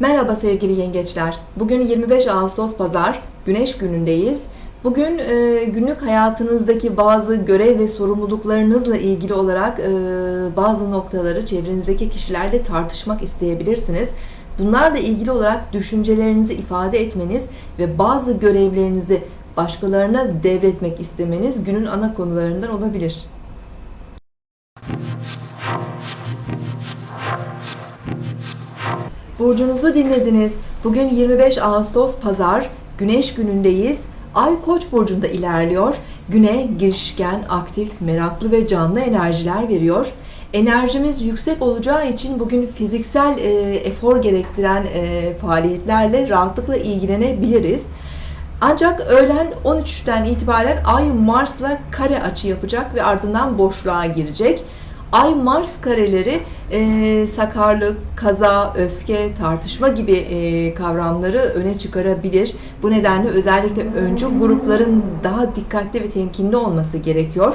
Merhaba sevgili yengeçler. Bugün 25 Ağustos Pazar, Güneş günündeyiz. Bugün e, günlük hayatınızdaki bazı görev ve sorumluluklarınızla ilgili olarak e, bazı noktaları çevrenizdeki kişilerle tartışmak isteyebilirsiniz. Bunlarla ilgili olarak düşüncelerinizi ifade etmeniz ve bazı görevlerinizi başkalarına devretmek istemeniz günün ana konularından olabilir. Burcunuzu dinlediniz. Bugün 25 Ağustos Pazar, Güneş günündeyiz. Ay Koç burcunda ilerliyor. Güne girişken, aktif, meraklı ve canlı enerjiler veriyor. Enerjimiz yüksek olacağı için bugün fiziksel e, efor gerektiren e, faaliyetlerle rahatlıkla ilgilenebiliriz. Ancak öğlen 13'ten itibaren Ay Mars'la kare açı yapacak ve ardından boşluğa girecek. Ay Mars kareleri e, sakarlık, kaza, öfke, tartışma gibi e, kavramları öne çıkarabilir. Bu nedenle özellikle öncü grupların daha dikkatli ve temkinli olması gerekiyor.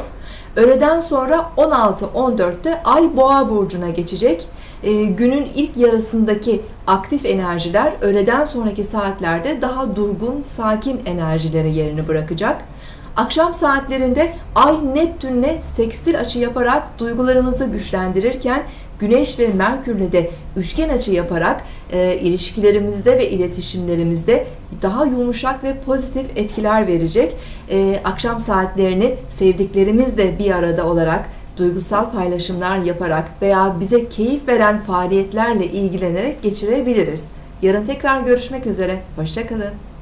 Öğleden sonra 16-14'te Ay Boğa burcuna geçecek. E, günün ilk yarısındaki aktif enerjiler öğleden sonraki saatlerde daha durgun, sakin enerjilere yerini bırakacak. Akşam saatlerinde Ay Neptün'le sekstil açı yaparak duygularımızı güçlendirirken Güneş ve Merkür'le de üçgen açı yaparak e, ilişkilerimizde ve iletişimlerimizde daha yumuşak ve pozitif etkiler verecek. E, akşam saatlerini sevdiklerimizle bir arada olarak duygusal paylaşımlar yaparak veya bize keyif veren faaliyetlerle ilgilenerek geçirebiliriz. Yarın tekrar görüşmek üzere. Hoşçakalın.